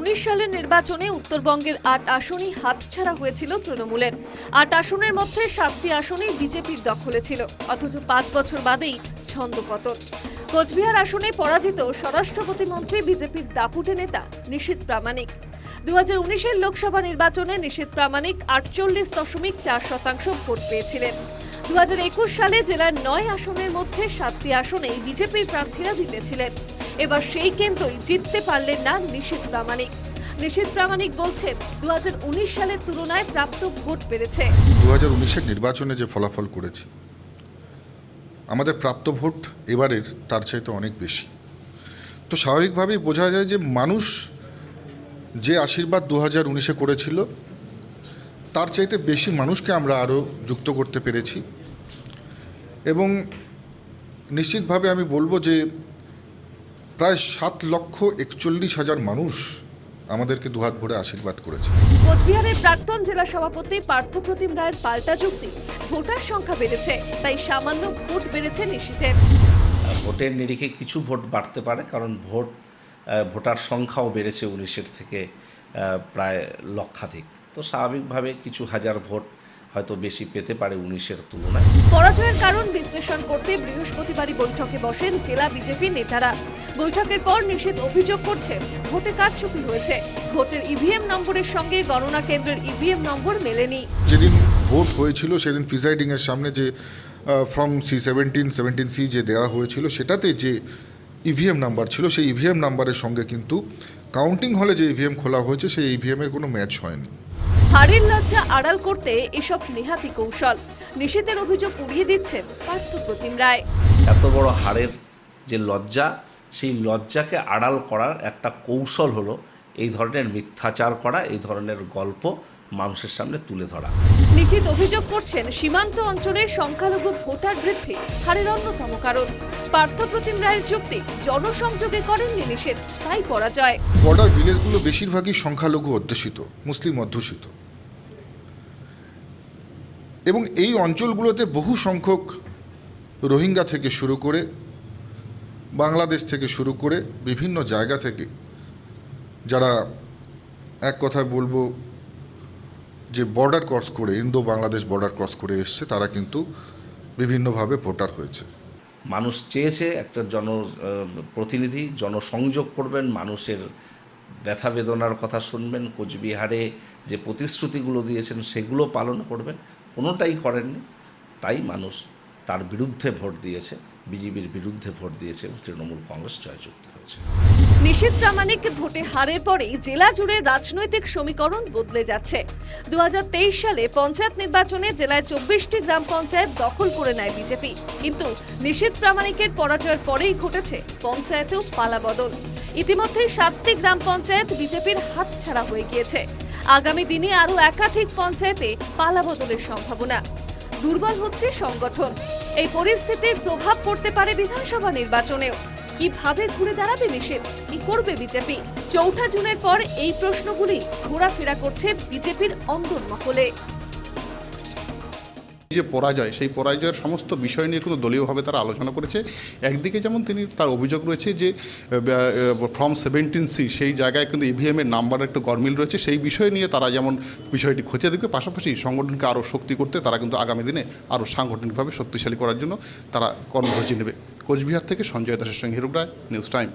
উনিশ সালের নির্বাচনে উত্তরবঙ্গের আট আসনই হাতছাড়া হয়েছিল তৃণমূলের। আট আসনের মধ্যে সাতটি আসনেই বিজেপির দখলে ছিল, অথচ পাঁচ বছর বাদেই ছন্দপতন। কোচবিহার আসনে পরাজিত স্বরাষ্ট্র প্রতিমন্ত্রী বিজেপির দাপুটে নেতা নিশীত প্রামাণিক। দু হাজার লোকসভা নির্বাচনে নিশীত প্রামাণিক আটচল্লিশ দশমিক চার শতাংশ ভোট পেয়েছিলেন। দু হাজার একুশ সালে জেলার নয় আসনের মধ্যে সাতটি আসনেই বিজেপির প্রার্থীরা জিতেছিলেন। এবার সেই কেন্দ্রই জিততে পারলেন না নিশীত প্রামাণিক। নিশীত প্রামাণিক বলছে দু সালের তুলনায় প্রাপ্ত ভোট বেড়েছে। দু হাজার নির্বাচনে যে ফলাফল করেছি, আমাদের প্রাপ্ত ভোট এবারের তার চাইতে অনেক বেশি। তো স্বাভাবিকভাবেই বোঝা যায় যে মানুষ যে আশীর্বাদ দু হাজার উনিশে করেছিল, তার চাইতে বেশি মানুষকে আমরা আরও যুক্ত করতে পেরেছি। এবং নিশ্চিতভাবে আমি বলব যে প্রায় সাত লক্ষ একচল্লিশ হাজার মানুষ আমাদেরকে দুহাত ভরে আশীর্বাদ করেছে। কোচবিহারের প্রাক্তন জেলা সভাপতি পার্থপ্রতিম রায়ের পাল্টা যুক্তি ভোটার সংখ্যা বেড়েছে তাই সামান্য ভোট বেড়েছে নিশীতের ভোটের নিরিখে কিছু ভোট বাড়তে পারে কারণ ভোট ভোটার সংখ্যাও বেড়েছে উনিশের থেকে প্রায় লক্ষাধিক। তো স্বাভাবিকভাবে কিছু হাজার ভোট হয়তো বেশি পেতে পারে উনিশের তুলনায়। পরাজয়ের কারণ বিশ্লেষণ করতে বৃহস্পতিবারই বৈঠকে বসেন জেলা বিজেপি নেতারা। বৈঠকের পর নিষেধ অভিযোগ করছে ভোটে কারচুপি হয়েছে। ভোটের ইভিএম নম্বরের সঙ্গে গণনা কেন্দ্রের ইভিএম নম্বর মেলেনি। যেদিন ভোট হয়েছিল সেদিন প্রিসাইডিংয়ের সামনে যে form C seventeen seventeen C যে দেওয়া হয়েছিল সেটাতে যে ইভিএম নাম্বার ছিল সেই ইভিএম নাম্বারের সঙ্গে কিন্তু কাউন্টিং হলে যে ইভিএম খোলা হয়েছে সেই ইভিএমের কোনো ম্যাচ হয়নি। হারের লজ্জা আড়াল করতে এসব নেহাতি কৌশল। নিষেধের অভিযোগ উড়িয়ে দিচ্ছেন পার্থপ্রতিম রায়। এত বড় হারের যে লজ্জা সেই লজ্জাকে আড়াল করার একটা কৌশল হলো এই ধরনের মিথ্যাচার করা এই ধরনের গল্প মানুষের সামনে তুলে ধরা। নিষিদ্ধ অভিযোগ করছেন সীমান্ত অঞ্চলের সংখ্যালঘু ভোটার বৃদ্ধি হারের অন্যতম কারণ। পার্থপ্রতিম রায়ের যুক্তি জনসংযোগে করেননি নিষেধ তাই পরাজয়। বর্ডার ভিলেজগুলো বেশিরভাগই সংখ্যালঘু অধ্যুষিত মুসলিম অধ্যুষিত। এবং এই অঞ্চলগুলোতে বহু সংখ্যক রোহিঙ্গা থেকে শুরু করে বাংলাদেশ থেকে শুরু করে বিভিন্ন জায়গা থেকে যারা এক কথায় বলব যে বর্ডার ক্রস করে ইন্দো বাংলাদেশ বর্ডার ক্রস করে এসছে, তারা কিন্তু বিভিন্নভাবে ভোটার হয়েছে। মানুষ চেয়েছে একটা জন প্রতিনিধি, জনসংযোগ করবেন, মানুষের ব্যথা বেদনার কথা শুনবেন, কোচবিহারে যে প্রতিশ্রুতিগুলো দিয়েছেন, সেগুলো পালন করবেন। কোনোটাই করেননি। তাই মানুষ তার বিরুদ্ধে ভোট দিয়েছে, বিজেপির বিরুদ্ধে ভোট দিয়েছে এবং তৃণমূল কংগ্রেস জয়যুক্ত হয়েছে। নিষেধ প্রামাণিক ভোটে হারের পরেই জেলা জুড়ে রাজনৈতিক সমীকরণ বদলে যাচ্ছে। দুহাজার তেইশ সালে পঞ্চায়েত নির্বাচনে জেলায় চব্বিশটি গ্রাম পঞ্চায়েত দখল করে নেয় বিজেপি। কিন্তু নিষেধ প্রামাণিকের পরাজয়ের পরেই ঘটেছে পঞ্চায়েতেও পালাবদল। ইতিমধ্যে সাতটি গ্রাম পঞ্চায়েত বিজেপির হাতছাড়া হয়ে গিয়েছে। আগামী দিনে আরও একাধিক পঞ্চায়েতে পালা বদলের সম্ভাবনা। দুর্বল হচ্ছে সংগঠন। এই পরিস্থিতির প্রভাব পড়তে পারে বিধানসভা নির্বাচনেও। কীভাবে ঘুরে দাঁড়াবে নিষেধ? কি করবে বিজেপি? চৌঠা জুনের পর এই প্রশ্নগুলি ঘোরাফেরা করছে বিজেপির অন্দরমহলে। যে পরাজয়, সেই পরাজয়ের সমস্ত বিষয় নিয়ে কিন্তু দলীয়ভাবে তারা আলোচনা করেছে। একদিকে যেমন তিনি তার অভিযোগ রয়েছে যে ফর্ম সেভেন্টিন সি সেই জায়গায় কিন্তু ইভিএম এর নাম্বারের একটু গরমিল রয়েছে। সেই বিষয় নিয়ে তারা যেমন বিষয়টি খতিয়ে দেখবে, পাশাপাশি সংগঠনকে আরও শক্তি করতে তারা কিন্তু আগামী দিনে আরও সাংগঠনিকভাবে শক্তিশালী করার জন্য তারা কর্মসূচি নেবে। কোচবিহার থেকে সঞ্জয় দাসের সঙ্গে হিরুক রায় নিউজ টাইম